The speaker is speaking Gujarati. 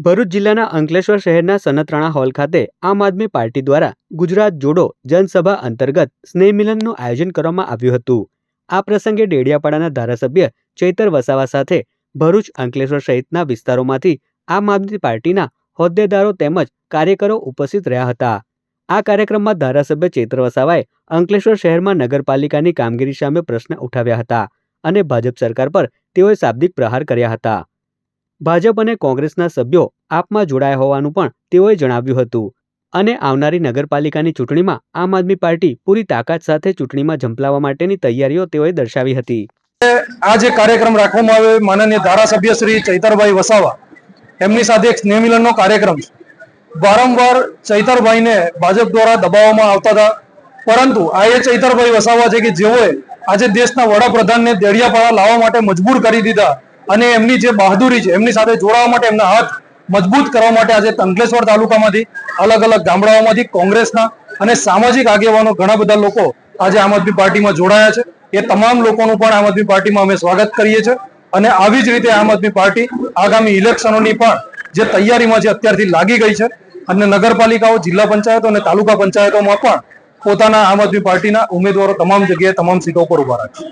ભરૂચ જિલ્લાના અંકલેશ્વર શહેરના સનતરાણા હોલ ખાતે આમ આદમી પાર્ટી દ્વારા ગુજરાત જોડો જનસભા અંતર્ગત સ્નેહ મિલનનું આયોજન કરવામાં આવ્યું હતું. આ પ્રસંગે ડેડિયાપાડાના ધારાસભ્ય ચૈતર વસાવા સાથે ભરૂચ અંકલેશ્વર સહિતના વિસ્તારોમાંથી આમ આદમી પાર્ટીના હોદ્દેદારો તેમજ કાર્યકરો ઉપસ્થિત રહ્યા હતા. આ કાર્યક્રમમાં ધારાસભ્ય ચૈત્ર વસાવાએ અંકલેશ્વર શહેરમાં નગરપાલિકાની કામગીરી સામે પ્રશ્ન ઉઠાવ્યા હતા અને ભાજપ સરકાર પર તેઓએ શાબ્દિક પ્રહાર કર્યા હતા. ભાજપ અને કોંગ્રેસના સભ્યો આપમાં જોડાયા હોવાનું પણ તેઓએ જણાવ્યું હતું. અને આવનારી નગરપાલિકાની ચૂંટણીમાં આમ આદમી પાર્ટી પૂરી તાકાત સાથે ચૂંટણીમાં ઝંપલાવવા માટેની તૈયારીઓ તેઓએ દર્શાવી હતી. આ જે કાર્યક્રમ રાખવામાં આવ્યો માનનીય ધારાસભ્ય શ્રી ચૈતરભાઈ વસાવા. એમની સાથે એક સ્નેહમિલનનો કાર્યક્રમ છે. વારંવાર ચૈતરભાઈને ભાજપ દ્વારા દબાવવામાં આવતા હતા. પરંતુ આ એ ચૈતરભાઈ વસાવા છે કે જેઓએ આજે દેશના વડાપ્રધાનને દેડિયાપાડા લાવવા માટે મજબૂર કરી દીધા. અને એમની જે બહાદુરી છે, એમની સાથે જોડાવા માટે એમના હાથ મજબૂત કરવા માટે આજે અંકલેશ્વર તાલુકામાંથી અલગ અલગ ગામડાઓમાંથી કોંગ્રેસના અને સામાજિક આગેવાનો ઘણા બધા લોકો આજે આમ આદમી પાર્ટીમાં જોડાયા છે. એ તમામ લોકોનું પણ આમ આદમી પાર્ટીમાં અમે સ્વાગત કરીએ છીએ. અને આવી જ રીતે આમ આદમી પાર્ટી આગામી ઇલેક્શનોની પણ જે તૈયારીમાં છે અત્યારથી લાગી ગઈ છે, અને નગરપાલિકાઓ, જિલ્લા પંચાયતો અને તાલુકા પંચાયતોમાં પણ પોતાના આમ આદમી પાર્ટીના ઉમેદવારો તમામ જગ્યાએ તમામ સીટો પર ઊભા રાખશે